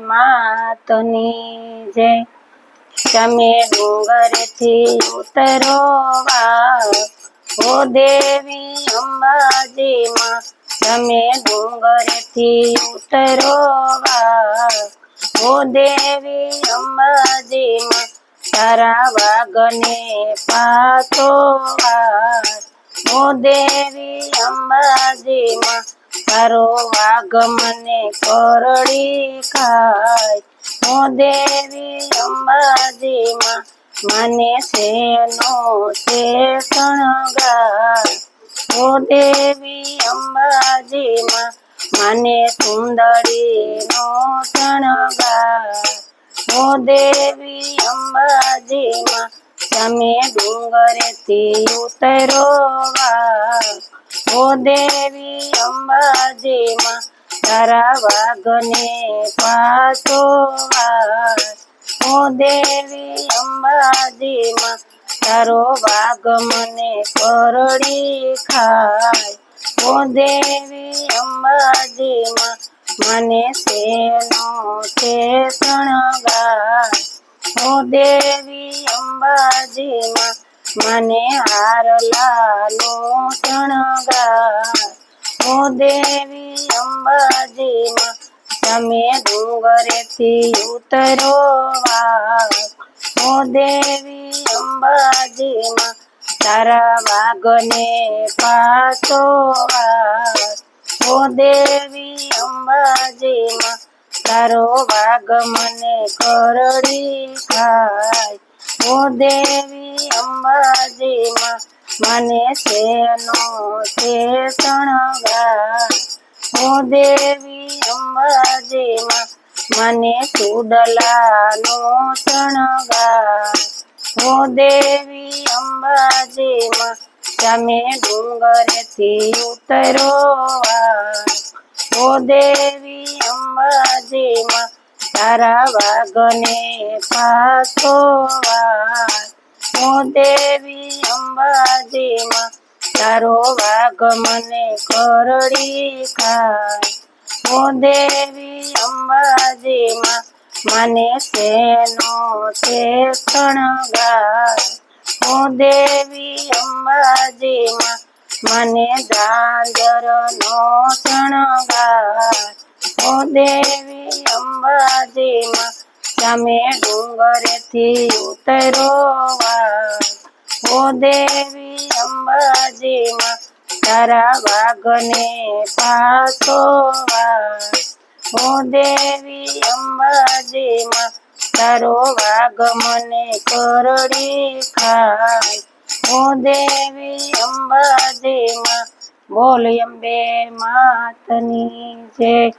માતની જય તમે ડુંગરથી ઉતરો હો દેવી અંબાજીમાં તમે ડુંગરથી ઉતરો હો દેવી અંબાજીમાં તારા વાગને વા ઓ દેવી અંબાજીમાં તારો આગમને મને કરડી ખાય. હું દેવી અંબાજીમાં મને શેનો છે શણગાર હું દેવી અંબાજીમાં મને સુંદરીનો શણગાર હું દેવી અંબાજીમાં તમે ડુંગરેથી ઉતરો વા ઓ દેવી અંબાજીમાં તારા વાઘને પાછો ઓ દેવી અંબાજીમાં તારો વાઘ મને કરડી ખાય. ઓ દેવી અંબાજીમાં મને શેનો છે શણગાર ઓ દેવી અંબાજીમાં મને હાર લાલો શણગાર. ઓ દેવી અંબાજીમાં તમે ડુંગરેથી ઉતરો ઓ દેવી અંબાજીમાં તારા વાઘને વાર. ઓ દેવી અંબાજીમાં તારો વાઘ મને કરડી ખાય. ઓ દેવી અંબાજીમાં મને શેનો છે શણગાર? ઓ દેવી અંબાજીમાં મને સુડલાનો શણગાર? ઓ દેવી અંબાજીમાં તમે ડુંગરેથી ઉતરો ઓ દેવી અંબાજીમાં તારા વાગને પાછો વાર ઓ દેવી અંબાજીમાં, તારો વાઘ મને કરડી ખાય. હું દેવી અંબાજીમાં, મને શેનો છે શણગાર હું દેવી અંબાજીમાં, મને ઝાંઝરનો શણગાર. હું દેવી અંબાજીમાં તમે ડુંગરેથી ઉતરોવા ઓ દેવી અંબાજીમાં તારા વાઘને પાછો ઓ દેવી અંબાજીમાં તારો વાઘ મને કરડી ખાય. ઓ દેવી અંબાજીમાં બોલ અંબે માતની જય.